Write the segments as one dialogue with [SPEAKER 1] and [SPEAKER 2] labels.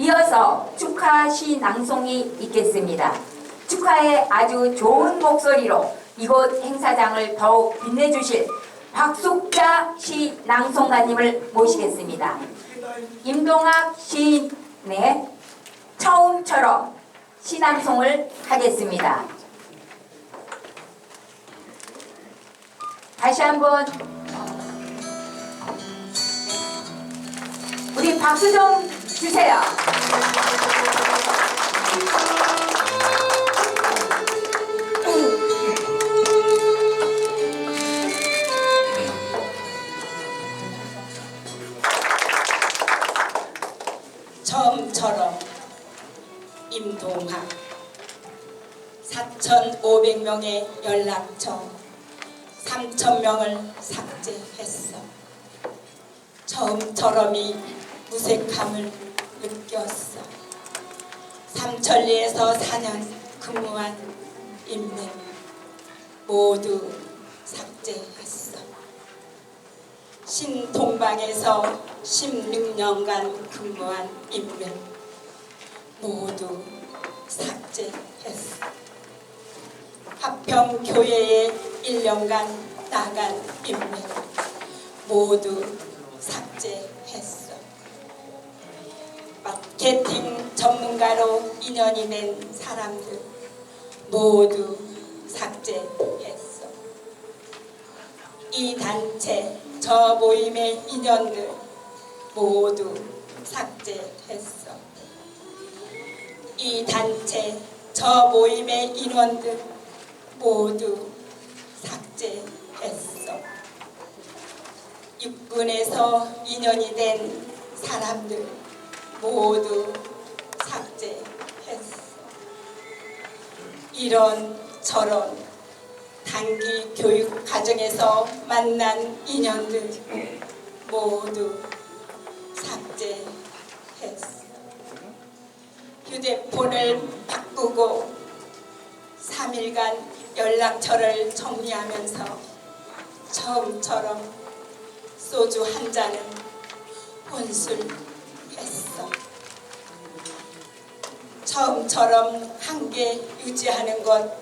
[SPEAKER 1] 이어서 축하 시 낭송이 있겠습니다. 축하의 아주 좋은 목소리로 이곳 행사장을 더욱 빛내주실 박숙자 시 낭송가님을 모시겠습니다. 임동학 시인의 처음처럼 시낭송을 하겠습니다. 다시 한번 우리 박수 좀 주세요.
[SPEAKER 2] 처음처럼 임동학 4,500명의 연락처 3,000명을 삭제했어. 처음처럼이 무색함을 느꼈어. 삼천리에서 4년 근무한 인맥 모두 삭제했어. 신동방에서 16년간 근무한 인맥 모두 삭제했어. 합평교회에 1년간 나간 인맥 모두 삭제했어. 마케팅 전문가로 인연이 된 사람들 모두 삭제했어. 이 단체 저 모임의 인연들 모두 삭제했어. 이 단체 저 모임의 인원들 모두 삭제했어. 육군에서 인연이 된 사람들 모두 삭제했어. 이런 저런 단기 교육 과정에서 만난 인연들 모두 삭제했어. 휴대폰을 바꾸고 3일간 연락처를 정리하면서 처음처럼 소주 한 잔은 혼술 처음처럼 한계 유지하는 것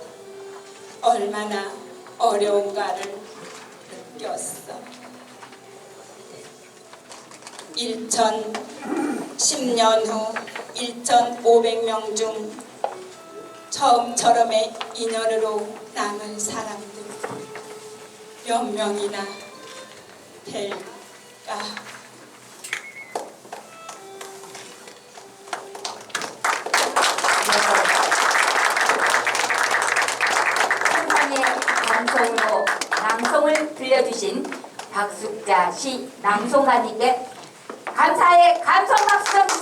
[SPEAKER 2] 얼마나 어려운가를 느꼈어. 2010년 후 1,500명 중 처음처럼의 인연으로 남은 사람들 몇 명이나 될까?
[SPEAKER 1] 들려주신 박숙자 시 낭송가님께 감사의 감성 박수 좀